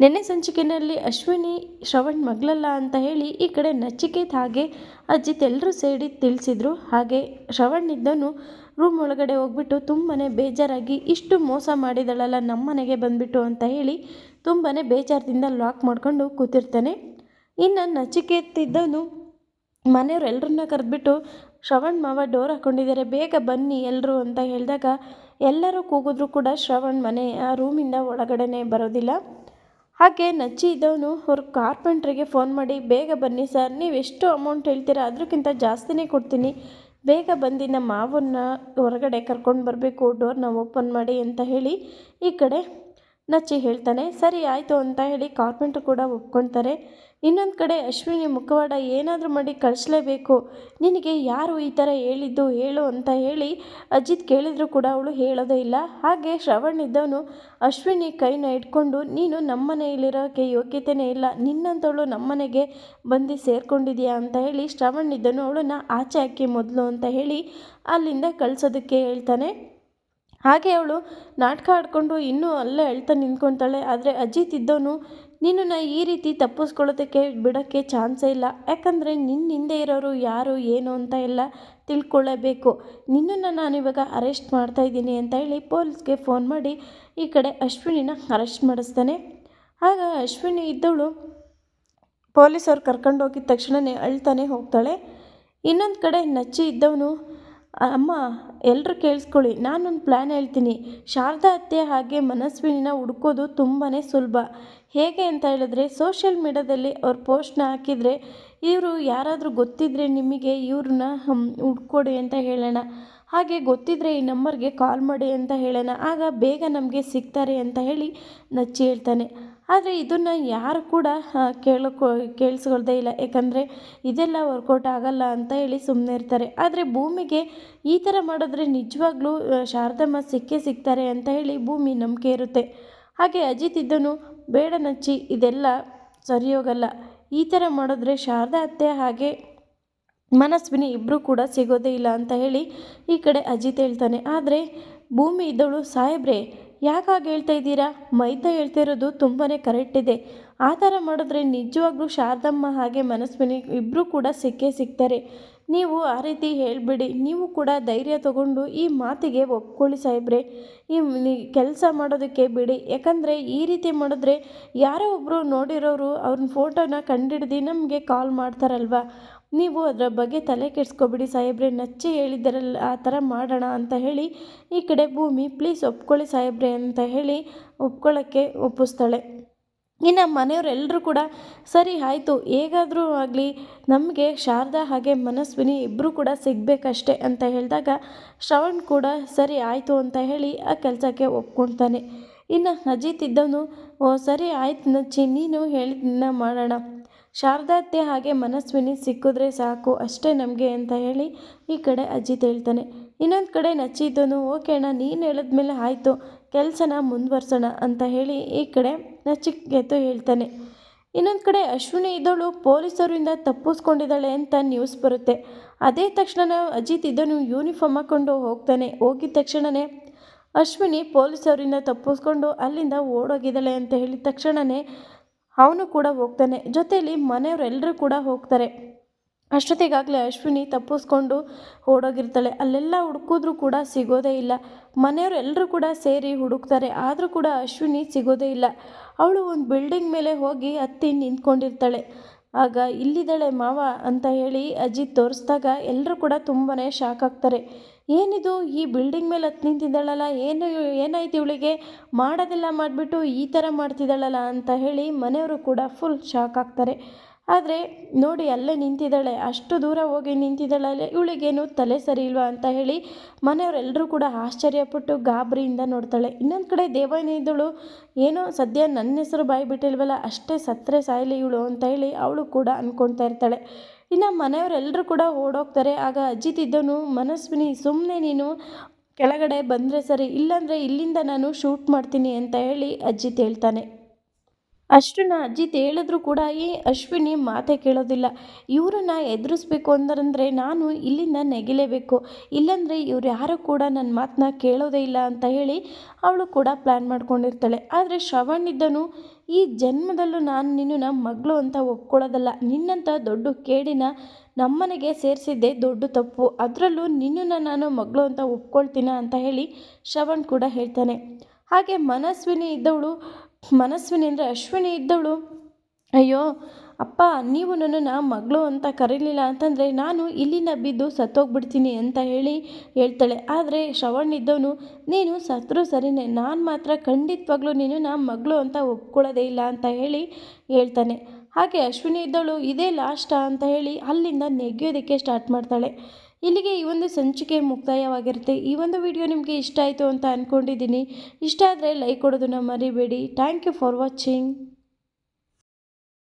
ನಿನ್ನೆ ಸಂಚಿಕೆಯಲ್ಲಿ ಅಶ್ವಿನಿ, ಶ್ರವಣ್ ಮಗಳಲ್ಲ ಅಂತ ಹೇಳಿ ಈ ಕಡೆ ನಚಿಕೇತ್ ಹಾಗೆ ಅಜಿತ್ ಎಲ್ಲರೂ ಸೇರಿ ತಿಳಿಸಿದ್ರು. ಹಾಗೆ ಶ್ರವಣ್ ಇದ್ದನು ರೂಮ್ ಒಳಗಡೆ ಹೋಗ್ಬಿಟ್ಟು ತುಂಬಾ ಬೇಜಾರಾಗಿ, ಇಷ್ಟು ಮೋಸ ಮಾಡಿದಳಲ್ಲ ನಮ್ಮನೆಗೆ ಬಂದ್ಬಿಟ್ಟು ಅಂತ ಹೇಳಿ ತುಂಬಾ ಬೇಜಾರದಿಂದ ಲಾಕ್ ಮಾಡ್ಕೊಂಡು ಕೂತಿರ್ತಾನೆ. ಇನ್ನು ನಚಿಕೇತ್ ಇದ್ದನು ಮನೆಯವ್ರೆಲ್ಲರನ್ನ ಕರೆದ್ಬಿಟ್ಟು ಶ್ರವಣ್ ಮಾವ ಡೋರ್ ಹಾಕ್ಕೊಂಡಿದ್ದಾರೆ ಬೇಗ ಬನ್ನಿ ಎಲ್ಲರೂ ಅಂತ ಹೇಳಿದಾಗ ಎಲ್ಲರೂ ಕೂಗಿದ್ರು ಕೂಡ ಶ್ರವಣ್ ಮನೆ ಆ ರೂಮಿಂದ ಒಳಗಡೆನೇ ಬರೋದಿಲ್ಲ. ಹಾಗೆ ನಚ್ಚಿ ಇದ್ದವನು ಅವ್ರ ಕಾರ್ಪೆಂಟ್ರಿಗೆ ಫೋನ್ ಮಾಡಿ, ಬೇಗ ಬನ್ನಿ ಸರ್, ನೀವು ಎಷ್ಟು ಅಮೌಂಟ್ ಹೇಳ್ತೀರಾ? ಅದಕ್ಕಿಂತ ಜಾಸ್ತಿನೇ ಕೊಡ್ತೀನಿ. ಬೇಗ ಬಂದು ನಮ್ಮ ಮಾವನ್ನ ಹೊರಗಡೆ ಕರ್ಕೊಂಡು ಬರಬೇಕು ಡೋರ್ನ ಓಪನ್ ಮಾಡಿ ಅಂತ ಹೇಳಿ ಈ ಕಡೆ ನಚ್ಚಿ ಹೇಳ್ತಾನೆ, ಸರಿ, ಆಯಿತು ಅಂತ ಹೇಳಿ ಕಾರ್ಪೆಂಟ್ರ್ ಕೂಡ ಒಪ್ಕೊತಾರೆ ಇನ್ನೊಂದು ಕಡೆ ಅಶ್ವಿನಿ ಮುಖವಾಡ, ಏನಾದರೂ ಮಾಡಿ ಕಳಿಸ್ಲೇಬೇಕು. ನಿನಗೆ ಯಾರು ಈ ಥರ ಹೇಳಿದ್ದು ಹೇಳು ಅಂತ ಹೇಳಿ ಅಜಿತ್ ಕೇಳಿದರೂ ಕೂಡ ಅವಳು ಹೇಳೋದೇ ಇಲ್ಲ. ಹಾಗೆ ಶ್ರವಣ್ ಇದ್ದವನು, ಅಶ್ವಿನಿ ಕೈನ ಇಟ್ಕೊಂಡು ನೀನು ನಮ್ಮನೆಯಲ್ಲಿರೋಕ್ಕೆ ಯೋಗ್ಯತೆಯೇ ಇಲ್ಲ. ನಿನ್ನಂಥವಳು ನಮ್ಮನೆಗೆ ಬಂದು ಸೇರಿಕೊಂಡಿದೆಯಾ ಅಂತ ಹೇಳಿ ಶ್ರವಣ್ ಇದ್ದನು ಅವಳನ್ನ ಆಚೆ ಹಾಕಿ ಮೊದಲು ಅಂತ ಹೇಳಿ ಅಲ್ಲಿಂದ ಕಳಿಸೋದಕ್ಕೆ ಹೇಳ್ತಾನೆ. ಹಾಗೆ ಅವಳು ನಾಟಕ ಆಡಿಕೊಂಡು ಇನ್ನೂ ಅಲ್ಲೇ ಅಳ್ತಾ ನಿಂತ್ಕೊತಾಳೆ ಆದರೆ ಅಜಿತ್ ಇದ್ದವನು, ನಿನ್ನನ್ನು ಈ ರೀತಿ ತಪ್ಪಿಸ್ಕೊಳ್ಳೋದಕ್ಕೆ ಬಿಡೋಕ್ಕೆ ಚಾನ್ಸೇ ಇಲ್ಲ. ಯಾಕಂದರೆ ನಿನ್ನ ಹಿಂದೆ ಇರೋರು ಯಾರು, ಏನು ಅಂತ ಎಲ್ಲ ತಿಳ್ಕೊಳ್ಳೇಬೇಕು ನಿನ್ನನ್ನು ನಾನಿವಾಗ ಅರೆಸ್ಟ್ ಮಾಡ್ತಾ ಇದ್ದೀನಿ ಅಂತ ಹೇಳಿ ಪೊಲೀಸ್ಗೆ ಫೋನ್ ಮಾಡಿ ಈ ಕಡೆ ಅಶ್ವಿನಿನ ಅರೆಸ್ಟ್ ಮಾಡಿಸ್ತಾನೆ. ಆಗ ಅಶ್ವಿನಿ ಇದ್ದವಳು ಪೊಲೀಸವ್ರು ಕರ್ಕೊಂಡು ಹೋಗಿದ ತಕ್ಷಣವೇ ಅಳ್ತಾನೆ ಹೋಗ್ತಾಳೆ. ಇನ್ನೊಂದು ಕಡೆ ನಚ್ಚಿ ಇದ್ದವನು ಅಮ್ಮ ಎಲ್ಲರೂ ಕೇಳಿಸ್ಕೊಳ್ಳಿ. ನಾನೊಂದು ಪ್ಲ್ಯಾನ್ ಹೇಳ್ತೀನಿ. ಶಾರದಾ ಅತ್ತೆ ಹಾಗೆ ಮನಸ್ವಿನ ಹುಡ್ಕೋದು ತುಂಬಾ ಸುಲಭ. ಹೇಗೆ ಅಂತ ಹೇಳಿದ್ರೆ ಸೋಷಿಯಲ್ ಮೀಡ್ಯಾದಲ್ಲಿ ಅವ್ರ ಪೋಸ್ಟ್ನ ಹಾಕಿದರೆ, ಇವರು ಯಾರಾದರೂ ಗೊತ್ತಿದ್ದರೆ ನಿಮಗೆ ಇವ್ರನ್ನ ಹುಡ್ಕೊಡಿ ಅಂತ ಹೇಳೋಣ. ಹಾಗೆ ಗೊತ್ತಿದ್ದರೆ ಈ ನಂಬರ್ಗೆ ಕಾಲ್ ಮಾಡಿ ಅಂತ ಹೇಳೋಣ. ಆಗ ಬೇಗ ನಮಗೆ ಸಿಗ್ತಾರೆ ಅಂತ ಹೇಳಿ ನಚ್ಚಿ ಹೇಳ್ತಾನೆ. ಆದರೆ ಇದನ್ನು ಯಾರು ಕೂಡ ಕೇಳಕ್ಕೋ ಕೇಳಿಸ್ಕೊಳ್ದೆ ಇಲ್ಲ. ಯಾಕಂದರೆ ಇದೆಲ್ಲ ವರ್ಕೌಟ್ ಆಗಲ್ಲ ಅಂತ ಹೇಳಿ ಸುಮ್ಮನೆ ಇರ್ತಾರೆ. ಆದರೆ ಭೂಮಿಗೆ ಈ ಥರ ಮಾಡಿದ್ರೆ ನಿಜವಾಗ್ಲೂ ಶಾರದಮ್ಮ ಸಿಕ್ಕೇ ಸಿಗ್ತಾರೆ ಅಂತ ಹೇಳಿ ಭೂಮಿ ನಂಬಿಕೆ ಇರುತ್ತೆ. ಹಾಗೆ ಅಜಿತ್ ಇದ್ದನು ಬೇಡ ನಚ್ಚಿ ಇದೆಲ್ಲ ಸರಿ ಹೋಗಲ್ಲ ಈ ಥರ ಮಾಡಿದ್ರೆ ಶಾರದಾ ಅತ್ತೆ ಹಾಗೆ ಮನಸ್ವಿನಿ ಇಬ್ಬರು ಕೂಡ ಸಿಗೋದೇ ಇಲ್ಲ ಅಂತ ಹೇಳಿ ಈ ಕಡೆ ಅಜಿತ್ ಹೇಳ್ತಾನೆ. ಆದರೆ ಭೂಮಿ ಇದ್ದವಳು ಸಾಹೇಬ್ರೆ ಯಾಕಾಗಿ ಹೇಳ್ತಾ ಇದ್ದೀರಾ? ಮೈದ ಹೇಳ್ತಿರೋದು ತುಂಬಾ ಕರೆಕ್ಟ್ ಇದೆ. ಆ ಥರ ಮಾಡಿದ್ರೆ ನಿಜವಾಗ್ಲೂ ಶಾರದಮ್ಮ ಹಾಗೆ ಮನಸ್ವಿನಿ ಇಬ್ಬರೂ ಕೂಡ ಸಿಕ್ಕೇ ಸಿಗ್ತಾರೆ. ನೀವು ಆ ರೀತಿ ಹೇಳಿಬಿಡಿ. ನೀವು ಕೂಡ ಧೈರ್ಯ ತಗೊಂಡು ಈ ಮಾತಿಗೆ ಒಪ್ಕೊಳ್ಳಿ ಸಾಹೇಬ್ರೆ. ಈ ಕೆಲಸ ಮಾಡೋದಕ್ಕೆ ಬಿಡಿ. ಯಾಕಂದರೆ ಈ ರೀತಿ ಮಾಡಿದ್ರೆ ಯಾರೋ ಒಬ್ಬರು ನೋಡಿರೋರು ಅವ್ರನ್ನ ಫೋಟೋನ ಕಂಡಿಡ್ದು ನಮಗೆ ಕಾಲ್ ಮಾಡ್ತಾರಲ್ವ? ನೀವು ಅದರ ಬಗ್ಗೆ ತಲೆ ಕೆಡಿಸ್ಕೊಬಿಡಿ ಸಾಹೇಬ್ರೆ, ನಚ್ಚಿ ಹೇಳಿದ್ದರಲ್ಲ ಆ ಥರ ಮಾಡೋಣ ಅಂತ ಹೇಳಿ ಈ ಕಡೆ ಭೂಮಿ ಪ್ಲೀಸ್ ಒಪ್ಕೊಳ್ಳಿ ಸಾಹೇಬ್ರೆ ಅಂತ ಹೇಳಿ ಒಪ್ಕೊಳ್ಳೋಕ್ಕೆ ಒಪ್ಪಿಸ್ತಾಳೆ. ಇನ್ನು ಮನೆಯವರೆಲ್ಲರೂ ಕೂಡ ಸರಿ ಆಯಿತು, ಹೇಗಾದರೂ ಆಗಲಿ ನಮಗೆ ಶಾರದಾ ಹಾಗೆ ಮನಸ್ವಿನಿ ಇಬ್ಬರೂ ಕೂಡ ಸಿಗಬೇಕಷ್ಟೆ ಅಂತ ಹೇಳಿದಾಗ ಶ್ರವಣ್ ಕೂಡ ಸರಿ ಆಯಿತು ಅಂತ ಹೇಳಿ ಆ ಕೆಲಸಕ್ಕೆ ಒಪ್ಕೊಳ್ತಾನೆ. ಇನ್ನು ಅಜಿತ್ ಇದ್ದವನು, ಓ ಸರಿ ಆಯ್ತು ನಚ್ಚಿ, ನೀನು ಹೇಳಿದ್ದನ್ನ ಮಾಡೋಣ. ಶಾರದಾತ್ತೆ ಹಾಗೆ ಮನಸ್ವಿನಿ ಸಿಕ್ಕಿದ್ರೆ ಸಾಕು ಅಷ್ಟೇ ನಮಗೆ ಅಂತ ಹೇಳಿ ಈ ಕಡೆ ಅಜಿತ್ ಹೇಳ್ತಾನೆ. ಇನ್ನೊಂದು ಕಡೆ ನಚ್ಚಿದ್ದನು ಓಕೆ ಅಣ್ಣ, ನೀನು ಹೇಳಿದ್ಮೇಲೆ ಆಯಿತು, ಕೆಲಸನ ಮುಂದುವರ್ಸೋಣ ಅಂತ ಹೇಳಿ ಈ ಕಡೆ ನಚ್ಚಿಗೆತ್ತು ಹೇಳ್ತಾನೆ. ಇನ್ನೊಂದು ಕಡೆ ಅಶ್ವಿನಿ ಇದ್ದವಳು ಪೊಲೀಸರಿಂದ ತಪ್ಪಿಸ್ಕೊಂಡಿದ್ದಾಳೆ ಅಂತ ನ್ಯೂಸ್ ಬರುತ್ತೆ. ಅದೇ ತಕ್ಷಣ ಅಜಿತ್ ಇದ್ದನು ಯೂನಿಫಾರ್ಮ್ ಹಾಕ್ಕೊಂಡು ಹೋಗ್ತಾನೆ. ಹೋಗಿದ ತಕ್ಷಣವೇ ಅಶ್ವಿನಿ ಪೊಲೀಸರಿಂದ ತಪ್ಪಿಸ್ಕೊಂಡು ಅಲ್ಲಿಂದ ಓಡೋಗಿದ್ದಾಳೆ ಅಂತ ಹೇಳಿದ ತಕ್ಷಣವೇ ಅವನು ಕೂಡ ಹೋಗ್ತಾನೆ. ಜೊತೆಯಲ್ಲಿ ಮನೆಯವರೆಲ್ಲರೂ ಕೂಡ ಹೋಗ್ತಾರೆ. ಅಷ್ಟೊತ್ತಿಗಾಗಲೇ ಅಶ್ವಿನಿ ತಪ್ಪಿಸ್ಕೊಂಡು ಓಡೋಗಿರ್ತಾಳೆ. ಅಲ್ಲೆಲ್ಲ ಹುಡುಕಿದ್ರೂ ಕೂಡ ಸಿಗೋದೇ ಇಲ್ಲ. ಮನೆಯವರೆಲ್ಲರೂ ಕೂಡ ಸೇರಿ ಹುಡುಕ್ತಾರೆ. ಆದರೂ ಕೂಡ ಅಶ್ವಿನಿ ಸಿಗೋದೇ ಇಲ್ಲ. ಅವಳು ಒಂದು ಬಿಲ್ಡಿಂಗ್ ಮೇಲೆ ಹೋಗಿ ಹತ್ತಿ ನಿಂತ್ಕೊಂಡಿರ್ತಾಳೆ. ಆಗ ಇಲ್ಲಿದ್ದಾಳೆ ಮಾವ ಅಂತ ಹೇಳಿ ಅಜ್ಜಿ ತೋರಿಸ್ದಾಗ ಎಲ್ಲರೂ ಕೂಡ ತುಂಬಾ ಶಾಕ್ ಆಗ್ತಾರೆ. ಏನಿದು? ಈ ಬಿಲ್ಡಿಂಗ್ ಮೇಲೆ ಹತ್ತು ನಿಂತಿದ್ದಾಳಲ್ಲ, ಏನು, ಏನಾಯ್ತು ಇವಳಿಗೆ? ಮಾಡೋದೆಲ್ಲ ಮಾಡಿಬಿಟ್ಟು ಈ ಥರ ಮಾಡ್ತಿದ್ದಾಳಲ್ಲ ಅಂತ ಹೇಳಿ ಮನೆಯವರು ಕೂಡ ಫುಲ್ ಶಾಕ್ ಆಗ್ತಾರೆ. ಆದರೆ ನೋಡಿ ಅಲ್ಲೇ ನಿಂತಿದ್ದಾಳೆ, ಅಷ್ಟು ದೂರ ಹೋಗಿ ನಿಂತಿದ್ದಾಳಲ್ಲ ಇವಳಿಗೇನು ತಲೆ ಸರಿ ಇಲ್ವಾ ಅಂತ ಹೇಳಿ ಮನೆಯವರೆಲ್ಲರೂ ಕೂಡ ಆಶ್ಚರ್ಯಪಟ್ಟು ಗಾಬರಿಯಿಂದ ನೋಡ್ತಾಳೆ. ಇನ್ನೊಂದು ಕಡೆ ದೇವನಿದ್ದಳು ಏನೋ ಸದ್ಯ ನನ್ನ ಹೆಸರು ಬಾಯಿ ಬಿಟ್ಟಿಲ್ವಲ್ಲ, ಅಷ್ಟೇ ಸತ್ತರೆ ಸಾಯಲಿ ಇವಳು ಅಂತ ಹೇಳಿ ಅವಳು ಕೂಡ ಅಂದ್ಕೊಳ್ತಾ ಇರ್ತಾಳೆ. ಇನ್ನು ಮನೆಯವರೆಲ್ಲರೂ ಕೂಡ ಓಡೋಗ್ತಾರೆ, ಆಗ ಅಜಿತ್ ಇದ್ದನು, ಮನಸ್ವಿನಿ ಸುಮ್ಮನೆ ನೀನು ಕೆಳಗಡೆ ಬಂದರೆ ಸರಿ, ಇಲ್ಲಾಂದರೆ ಇಲ್ಲಿಂದ ನಾನು ಶೂಟ್ ಮಾಡ್ತೀನಿ ಅಂತ ಹೇಳಿ ಅಜ್ಜಿತ್ ಹೇಳ್ತಾನೆ. ಅಷ್ಟನ್ನ ಅಜ್ಜಿ ಹೇಳಿದ್ರು ಕೂಡ ಈ ಅಶ್ವಿನಿ, ಮಾತೇ ಕೇಳೋದಿಲ್ಲ. ಇವರನ್ನ ಎದುರಿಸ್ಬೇಕು ಅಂದ್ರಂದರೆ ನಾನು ಇಲ್ಲಿಂದ ನೆಗಿಲೇಬೇಕು. ಇಲ್ಲಾಂದರೆ ಇವ್ರು ಯಾರು ಕೂಡ ನನ್ನ ಮಾತನ್ನ ಕೇಳೋದೇ ಇಲ್ಲ ಅಂತ ಹೇಳಿ ಅವಳು ಕೂಡ ಪ್ಲ್ಯಾನ್ ಮಾಡ್ಕೊಂಡಿರ್ತಾಳೆ. ಆದರೆ ಶ್ರವಣ್ ಇದ್ದನು, ಈ ಜನ್ಮದಲ್ಲೂ ನಾನು ನಿನ್ನನ್ನು ಮಗಳು ಅಂತ ಒಪ್ಕೊಳ್ಳೋದಲ್ಲ. ನಿನ್ನಂಥ ದೊಡ್ಡ ಕೇಡಿನ ನಮ್ಮನೆಗೆ ಸೇರಿಸಿದ್ದೆ ದೊಡ್ಡ ತಪ್ಪು. ಅದರಲ್ಲೂ ನಿನ್ನನ್ನು ನಾನು ಮಗಳು ಅಂತ ಒಪ್ಕೊಳ್ತೀನ ಅಂತ ಹೇಳಿ ಶ್ರವಣ್ ಕೂಡ ಹೇಳ್ತಾನೆ. ಹಾಗೆ ಮನಸ್ವಿನಿ ಇದ್ದವಳು ಮನಸ್ವಿನಿ ಅಶ್ವಿನಿ ಇದ್ದವಳು, ಅಯ್ಯೋ, ಅಪ್ಪ, ನೀವು ನನ್ನನ್ನು ಮಗಳು ಅಂತ ಕರೀಲಿಲ್ಲ ಅಂತಂದರೆ ನಾನು ಇಲ್ಲಿನ ಬಿದ್ದು ಸತ್ತೋಗ್ಬಿಡ್ತೀನಿ ಅಂತ ಹೇಳಿ ಹೇಳ್ತಾಳೆ. ಆದರೆ ಶ್ರವಣ್ ಇದ್ದವನು, ನೀನು ಸತ್ರು ಸರಿನೇ, ನಾನು ಮಾತ್ರ ಖಂಡಿತವಾಗ್ಲೂ ನೀನು ನಾ ಮಗಳು ಅಂತ ಒಪ್ಕೊಳ್ಳೋದೇ ಇಲ್ಲ ಅಂತ ಹೇಳಿ ಹೇಳ್ತಾನೆ. ಹಾಗೆ ಅಶ್ವಿನಿ ಇದ್ದವಳು ಇದೇ ಲಾಸ್ಟಾ ಅಂತ ಹೇಳಿ ಅಲ್ಲಿಂದ ನೆಗೆಯೋದಕ್ಕೆ ಸ್ಟಾರ್ಟ್ ಮಾಡ್ತಾಳೆ. ಇಲ್ಲಿಗೆ ಈ ಒಂದು ಸಂಚಿಕೆ ಮುಕ್ತಾಯವಾಗಿರುತ್ತೆ. ಈ ಒಂದು ವಿಡಿಯೋ ನಿಮಗೆ ಇಷ್ಟ ಆಯಿತು ಅಂತ ಅಂದ್ಕೊಂಡಿದ್ದೀನಿ ಇಷ್ಟ ಆದರೆ ಲೈಕ್ ಕೊಡೋದನ್ನು ಮರಿಬೇಡಿ. Thank you for watching